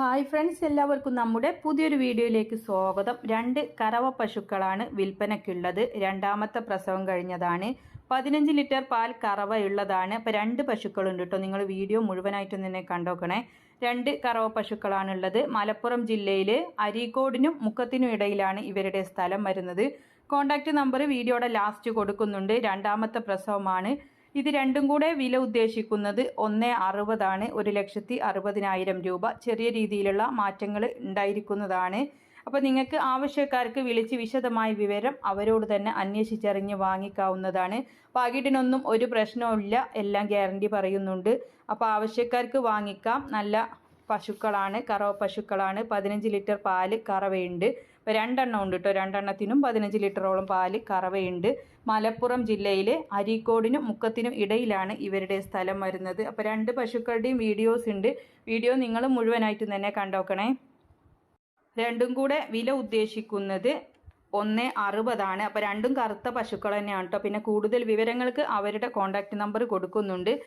Hi friends എല്ലാവർക്കും നമ്മുടെ പുതിയൊരു വീഡിയോയിലേക്ക് സ്വാഗതം. രണ്ട് കറവ പശുക്കളാണ് വിൽപ്പനയ്ക്കുള്ളത്. രണ്ടാമത്തെ പ്രസവം കഴിഞ്ഞതാണ്. പതിനഞ്ച് ലിറ്റർ പാൽ കറവ ഉള്ളതാണ് അപ്പോൾ രണ്ട് പശുക്കളുണ്ട് കേട്ടോ നിങ്ങൾ വീഡിയോ മുഴുവനായിട്ടും തന്നെ കണ്ടോക്കണേ. രണ്ട് കറവ പശുക്കളാണുള്ളത്. മലപ്പുറം ജില്ലയിൽ അരീക്കോടിനും മുക്കത്തിനും ഇടയിലാണ് ഇവരുടെ സ്ഥലം വരുന്നത്. കോൺടാക്റ്റ് നമ്പർ വീഡിയോയുടെ ലാസ്റ്റ് കൊടുക്കുന്നുണ്ട്. രണ്ടാമത്തെ പ്രസവമാണ്. ഇത് രണ്ടും കൂടെ വില ഉദ്ദേശിക്കുന്നത് ഒന്ന് അറുപതാണ് ഒരു ലക്ഷത്തി അറുപതിനായിരം രൂപ. ചെറിയ രീതിയിലുള്ള മാറ്റങ്ങൾ ഉണ്ടായിരിക്കുന്നതാണ്. അപ്പോൾ നിങ്ങൾക്ക് ആവശ്യക്കാർക്ക് വിളിച്ച് വിശദമായ വിവരം അവരോട് തന്നെ അന്വേഷിച്ചറിഞ്ഞ് വാങ്ങിക്കാവുന്നതാണ്. പാക്കറ്റിനൊന്നും ഒരു പ്രശ്നവുമില്ല എല്ലാം ഗ്യാരണ്ടി പറയുന്നുണ്ട്. അപ്പോൾ ആവശ്യക്കാർക്ക് വാങ്ങിക്കാം നല്ല പശുക്കളാണ് കറവ പശുക്കളാണ്. പതിനഞ്ച് ലിറ്റർ പാൽ കറവയുണ്ട്. ഇപ്പോൾ രണ്ടെണ്ണം ഉണ്ട് കേട്ടോ രണ്ടെണ്ണത്തിനും പതിനഞ്ച് ലിറ്ററോളം പാൽ കറവയുണ്ട്. മലപ്പുറം ജില്ലയിലെ അരീക്കോടിനും മുക്കത്തിനും ഇടയിലാണ് ഇവരുടെ സ്ഥലം വരുന്നത്. അപ്പോൾ രണ്ട് പശുക്കളുടെയും വീഡിയോസ് ഉണ്ട്. വീഡിയോ നിങ്ങൾ മുഴുവനായിട്ട് തന്നെ കണ്ടോക്കണേ. രണ്ടും കൂടെ വില ഉദ്ദേശിക്കുന്നത് ഒന്ന് അറുപതാണ്. അപ്പോൾ രണ്ടും കറുത്ത പശുക്കൾ തന്നെയാണ് കേട്ടോ പിന്നെ കൂടുതൽ വിവരങ്ങൾക്ക് അവരുടെ കോൺടാക്റ്റ് നമ്പർ കൊടുക്കുന്നുണ്ട്.